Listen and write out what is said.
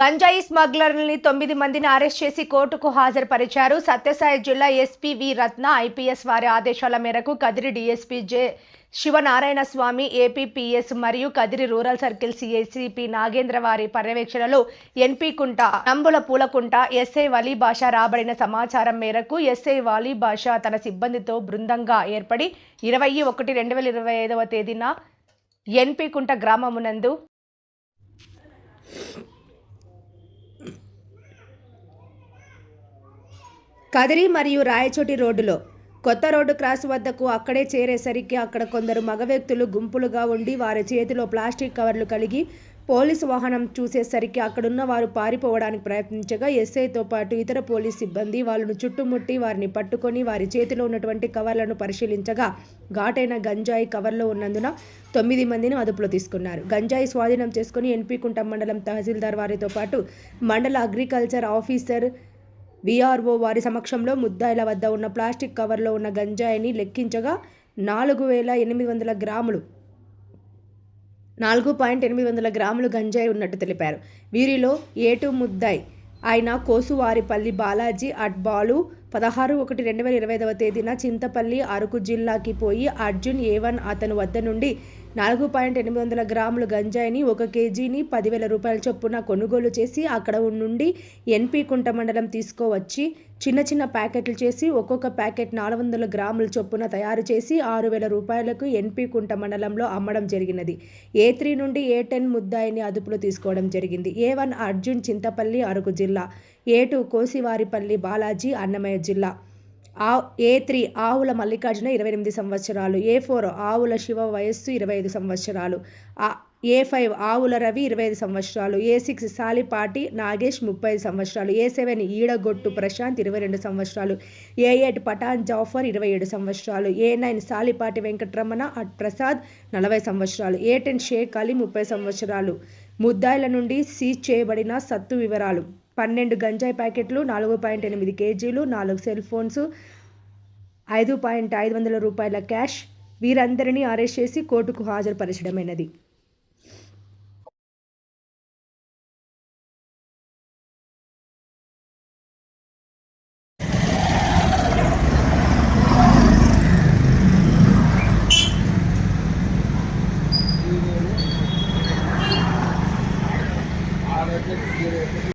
గంజాయి స్మగ్లర్లని తొమ్మిది మందిని అరెస్ట్ చేసి కోర్టుకు హాజరుపరిచారు. సత్యసాయి జిల్లా ఎస్పీ వి రత్న ఐపీఎస్ వారి ఆదేశాల మేరకు Kadiri DSP J Sivanarayana Swamy APPS మరియు Kadiri rural circle CICP Nagendra వారి పర్యవేక్షణలో ఎన్పీ కుంట నంబుల పూలకుంట ఎస్ఐ వలీ భాష రాబడిన సమాచారం మేరకు ఎస్ఐ వాలీ భాష తన సిబ్బందితో బృందంగా ఏర్పడి ఇరవై ఒకటి రెండు వేల ఇరవై ఐదవ తేదీన ఎన్పీ కుంట గ్రామమునందు కదిరి మరియు రాయచోటి రోడ్డులో. కొత్త రోడ్డు క్రాస్ వద్దకు అక్కడే చేరేసరికి అక్కడ కొందరు మగ వ్యక్తులు గుంపులుగా ఉండి వారి చేతిలో ప్లాస్టిక్ కవర్లు కలిగి పోలీసు వాహనం చూసేసరికి అక్కడున్న వారు పారిపోవడానికి ప్రయత్నించగా ఎస్ఐతో పాటు ఇతర పోలీస్ సిబ్బంది వాళ్ళను చుట్టుముట్టి వారిని పట్టుకొని వారి చేతిలో ఉన్నటువంటి కవర్లను పరిశీలించగా ఘాటైన గంజాయి కవర్లో ఉన్నందున తొమ్మిది మందిని అదుపులో తీసుకున్నారు. గంజాయి స్వాధీనం చేసుకుని ఎన్పికుంట మండలం తహసీల్దార్ వారితో పాటు మండల అగ్రికల్చర్ ఆఫీసర్ విఆర్ఓ వారి సమక్షంలో ముద్దాయిల వద్ద ఉన్న ప్లాస్టిక్ కవర్లో ఉన్న గంజాయిని లెక్కించగా నాలుగు వేల ఎనిమిది వందల గ్రాములు నాలుగు పాయింట్ ఎనిమిది వందల గ్రాములు గంజాయి ఉన్నట్టు తెలిపారు. వీరిలో ఏటు ముద్దాయి ఆయన కోసువారిపల్లి బాలాజీ అడ్బాలు పదహారు ఒకటి రెండు వేల ఇరవై ఐదవ తేదీన చింతపల్లి అరకు జిల్లాకి పోయి అర్జున్ ఏవన్ అతను వద్ద నుండి నాలుగు పాయింట్ ఎనిమిది వందల గ్రాములు గంజాయిని ఒక కేజీని పదివేల రూపాయల చొప్పున కొనుగోలు చేసి అక్కడ నుండి ఎన్పి కుంట మండలం తీసుకోవచ్చి చిన్న చిన్న ప్యాకెట్లు చేసి ఒక్కొక్క ప్యాకెట్ నాలుగు వందల గ్రాముల చొప్పున తయారు చేసి ఆరు వేల రూపాయలకు ఎన్పి కుంట మండలంలో అమ్మడం జరిగినది. ఏ త్రీ నుండి ఏ టెన్ ముద్దాయిని అదుపులో తీసుకోవడం జరిగింది. ఏ వన్ అర్జున్ చింతపల్లి అరకు జిల్లా ఏ టూ కోసివారిపల్లి బాలాజీ అన్నమయ్య జిల్లా. ఆ ఏ త్రీ ఆవుల మల్లికార్జున ఇరవై ఎనిమిది సంవత్సరాలు ఏ ఫోర్ ఆవుల శివ వయస్సు ఇరవై ఐదు సంవత్సరాలు ఏ ఫైవ్ ఆవుల రవి ఇరవై ఐదు సంవత్సరాలు ఏ సిక్స్ సాలిపాటి నాగేష్ ముప్పై ఐదు సంవత్సరాలు ఏ సెవెన్ ఈడగొట్టు ప్రశాంత్ ఇరవై రెండు సంవత్సరాలు ఏ ఎయిట్ పఠాన్ జాఫర్ ఇరవై ఏడు సంవత్సరాలు A nine Salipati Venkataramana at Prasad నలభై సంవత్సరాలు ఏ టెన్ షేక్ అలీ ముప్పై సంవత్సరాలు ముద్దాయిల నుండి సీజ్ చేయబడిన సత్తు వివరాలు. పన్నెండు గంజాయి ప్యాకెట్లు నాలుగు పాయింట్ ఎనిమిది కేజీలు నాలుగు సెల్ ఫోన్స్ ఐదు పాయింట్ ఐదు వందల రూపాయల క్యాష్ వీరందరినీ అరెస్ట్ చేసి కోర్టుకు హాజరుపరచడమైనది.